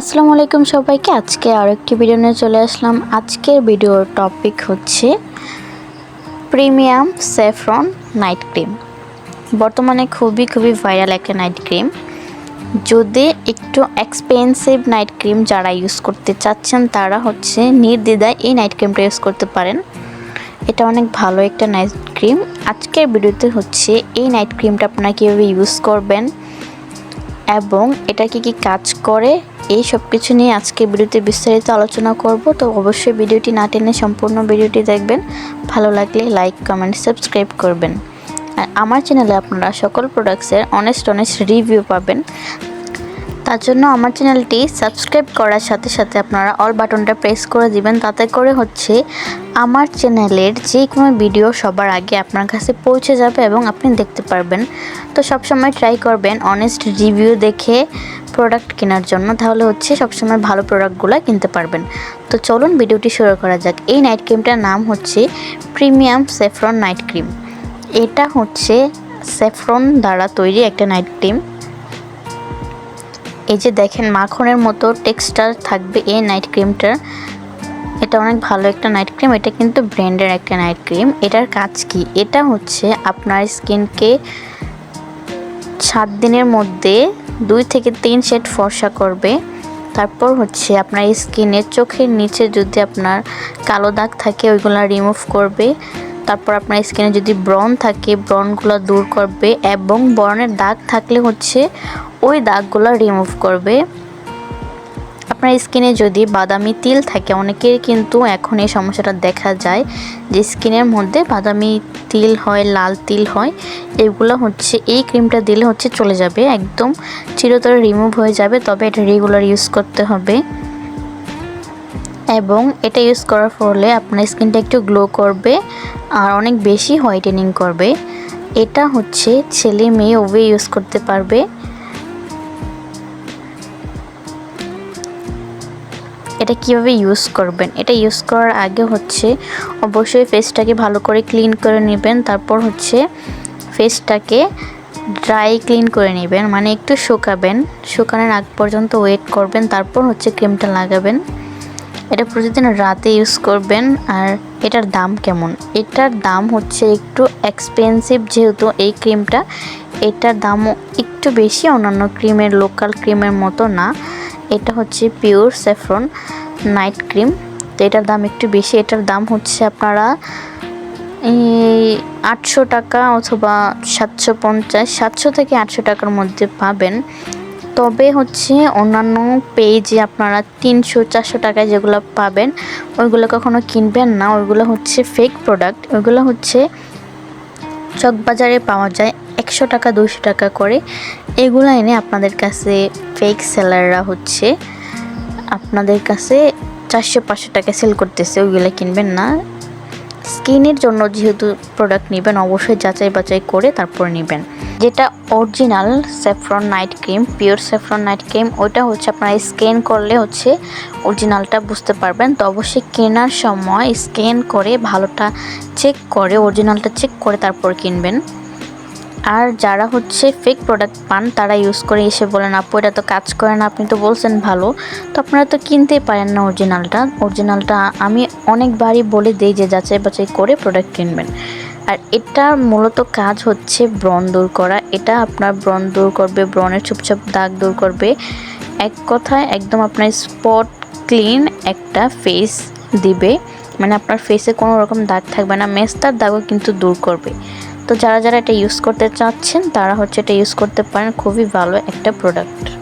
আসসালামু আলাইকুম সবাইকে। আজকে আরেকটি ভিডিও নিয়ে চলে আসলাম। আজকের ভিডিওর টপিক হচ্ছে প্রিমিয়াম স্যাফরন নাইট ক্রিম বর্তমানে খুবই খুবই ভাইরাল একটা নাইট ক্রিম যদি একটু এক্সপেন্সিভ নাইট ক্রিম যারা ইউজ করতে চাচ্ছেন, তারা হচ্ছে নির্দ্বিধায় এই নাইট ক্রিমটা ইউজ করতে পারেন। এটা অনেক ভালো একটা নাইট ক্রিম আজকের ভিডিওতে হচ্ছে এই নাইট ক্রিমটা আপনারা কীভাবে ইউজ করবেন এবং এটা কি কি কাজ করে, এই সব কিছু নিয়ে আজকে ভিডিওতে বিস্তারিত আলোচনা করব। তো অবশ্যই ভিডিওটি না টেনে সম্পূর্ণ ভিডিওটি দেখবেন। ভালো লাগলে লাইক, কমেন্ট, সাবস্ক্রাইব করবেন। আর আমার চ্যানেলে আপনারা সকল প্রোডাক্টসের অনেস্ট অনেস্ট রিভিউ পাবেন। তার জন্য আমার চ্যানেলটি সাবস্ক্রাইব করার সাথে সাথে আপনারা অল বাটনটা প্রেস করে দিবেন। তাতে করে হচ্ছে আমার চ্যানেলের যে কোনো ভিডিও সবার আগে আপনার কাছে পৌঁছে যাবে এবং আপনি দেখতে পারবেন। তো সবসময় ট্রাই করবেন অনেস্ট রিভিউ দেখে প্রোডাক্ট কেনার জন্য। তাহলে হচ্ছে সবসময় ভালো প্রোডাক্টগুলো কিনতে পারবেন। তো চলুন ভিডিওটি শুরু করা যাক। এই নাইট ক্রিমটার নাম হচ্ছে প্রিমিয়াম সেফরন নাইট ক্রিম এটা হচ্ছে সেফরন দ্বারা তৈরি একটা নাইট ক্রিম এই যে দেখেন, মাখনের মতো টেক্সচার থাকবে এই নাইট ক্রিমটার এটা অনেক ভালো একটা নাইট ক্রিম এটা কিন্তু ব্র্যান্ডের একটা নাইট ক্রিম এটার কাজ কি? এটা হচ্ছে আপনার স্কিনকে সাত দিনের মধ্যে দুই থেকে তিন সেট ফর্সা করবে। তারপর হচ্ছে আপনার স্কিনের চোখের নিচে যদি আপনার কালো দাগ থাকে, ওইগুলো রিমুভ করবে। তারপর আপনার স্কিনে যদি ব্রন থাকে ব্রনগুলো দূর করবে এবং ব্রনের দাগ থাকলে হচ্ছে ওই দাগগুলো রিমুভ করবে। আপনার স্কিনে যদি বাদামি তিল থাকে, অনেকের কিন্তু এখন এই সমস্যাটা দেখা যায় যে স্কিনের মধ্যে বাদামি তিল হয়, লাল তিল হয়, এগুলো হচ্ছে এই ক্রিমটা দিলে হচ্ছে চলে যাবে, একদম চিরতরে রিমুভ হয়ে যাবে, তবে এটা রেগুলার ইউজ করতে হবে। এবং এটা ইউজ করার ফলে আপনার স্কিনটা একটু গ্লো করবে আর অনেক বেশি হোয়াইটেনিং করবে। এটা হচ্ছে ছেলে মেয়ে ওভে ইউজ করতে পারবে। এটা কীভাবে ইউজ করবেন? এটা ইউজ করার আগে হচ্ছে অবশ্যই ফেসটাকে ভালো করে ক্লিন করে নেবেন। তারপর হচ্ছে ফেসটাকে ড্রাই ক্লিন করে নেবেন। মানে একটু শুকাবেন। শুকানোর আগ পর্যন্ত ওয়েট করবেন। তারপর হচ্ছে ক্রিমটা লাগাবেন। এটা প্রতিদিন রাতে ইউজ করবেন। আর এটার দাম কেমন? এটার দাম হচ্ছে একটু এক্সপেন্সিভ যেহেতু এই ক্রিমটা এটার দামও একটু বেশি, অন্যান্য ক্রিমের লোকাল ক্রিমের মতো না। এটা হচ্ছে পিওর স্যাফরন নাইট ক্রিম তো এটার দাম একটু বেশি, এটার দাম হচ্ছে আপনারা আটশো টাকা অথবা সাতশো পঞ্চাশ, সাতশো থেকে আটশো টাকার মধ্যে পাবেন। তবে হচ্ছে অন্যান্য পেজে আপনারা তিনশো, চারশো টাকায় যেগুলো পাবেন, ওইগুলো কখনো কিনবেন না। ওইগুলো হচ্ছে ফেক প্রোডাক্ট ওইগুলো হচ্ছে চকবাজারে পাওয়া যায় একশো টাকা দুশো টাকা করে। এগুলো এনে আপনাদের কাছে ফেক সেলাররা হচ্ছে আপনাদের কাছে চারশো, পাঁচশো টাকা সেল করতেছে। ওইগুলো কিনবেন না। স্কিনের জন্য যেহেতু প্রোডাক্ট নেবেন, অবশ্যই যাচাই বাছাই করে তারপর নেবেন। যেটা original saffron night cream pure saffron night cream ওইটা হচ্ছে আপনারা স্ক্যান করলে হচ্ছে অরিজিনালটা বুঝতে পারবেন। তো অবশ্যই কেনার সময় স্ক্যান করে ভালোটা চেক করে অরিজিনালটা চেক করে তারপর কিনবেন। আর যারা হচ্ছে ফেক প্রোডাক্ট পান, তারা ইউজ করে এসে বলেন, আপু, এটা তো কাজ করে না, আপনি তো বলছেন ভালো। তো আপনারা তো কিনতেই পারেন না অরিজিনালটা অরিজিনালটা আমি অনেকবারই বলে দিই যে যাচাই বাছাই করে প্রোডাক্ট কিনবেন। আর এটার মূলত কাজ হচ্ছে ব্রণ দূর করা। এটা আপনার ব্রণ দূর করবে, ব্রণের চুপচাপ দাগ দূর করবে। এক কথায় একদম আপনার স্পট ক্লিন একটা ফেস দিবে। মানে আপনার ফেসে কোনো রকম দাগ থাকবে না, মেস্তার দাগও কিন্তু দূর করবে। তো যারা যারা এটা ইউজ করতে চাচ্ছেন, তারা হচ্ছে এটা ইউজ করতে পারেন। খুবই ভালো একটা প্রোডাক্ট